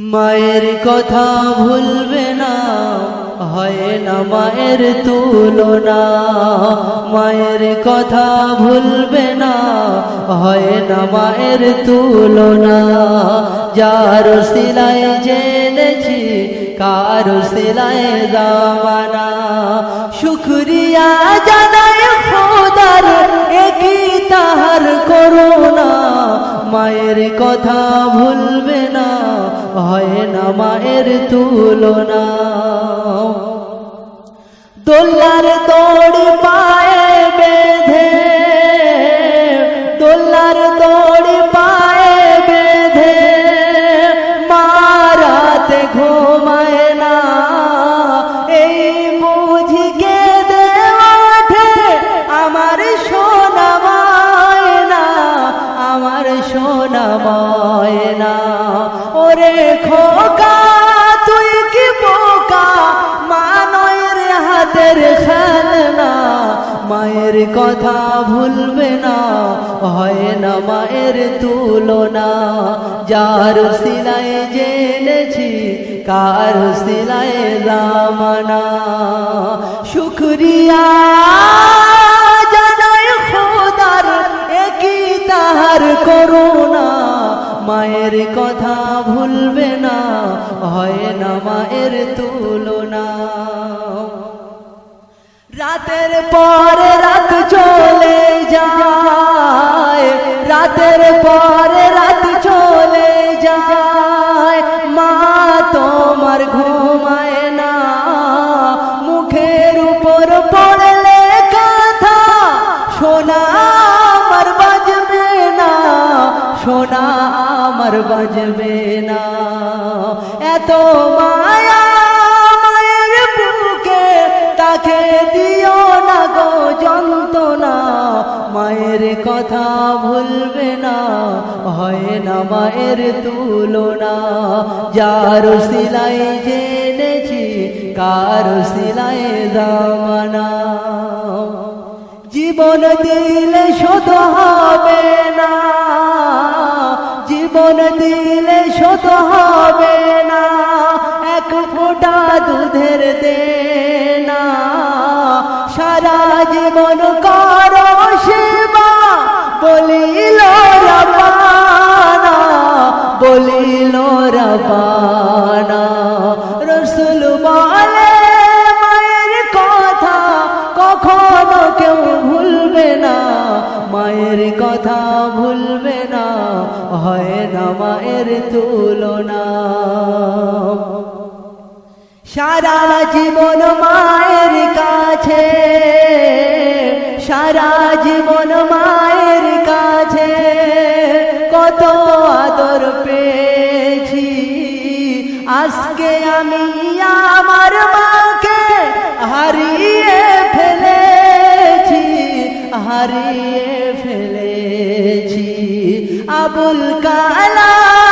মায়ের কথা ভুলবে না, হয় না মায়ের তুলনা। মায়ের কথা ভুলবে না, হয় না মায়ের তুলনা। যার সিলাই জেনেছি, কার সিলাই দামানা। শুক্রিয়া জানাই খোদার একই তাহার করোনা মায়ের কথা ভুলবে না হয় না মায়ের তুলনা। দোল্লার কথা ভুলবে না, হয় না মায়ের তুলনা। যার সিলাই জেনেছি, কার সিলাই দামানা শুক্রিয়া জানাই খোদার, একই তাহার করোনা মায়ের কথা ভুলবে না, হয় না মায়ের তুলনা। রাতের পর রাত পর রাত চলে যায়। মা তোমার ঘুমায় না। মুখের উপর পড়লে কথা সোনা আমার বাজবে না। সোনা আমার বাজবে না। এত মায়া মায়ের কথা ভুলবে না, হয় না মায়ের তুলনা। যার সিলাই জেনেছি, কার সিলাই দামানা জীবন দিলে শোধ হবে না, জীবন দিলে শোধ হবে না, এক ফোঁটা দুধের দেনা। সারা জীবন ভুলবে না, হয় না মায়ের তুলনা। সারা জীবন মায়ের কাছে, সারা জীবন মায়ের কাছে কত আদর পেয়েছি। আজকে আমি আমার মাকে হারিয়ে ফেলেছি, হারিয়ে আবুল কালাম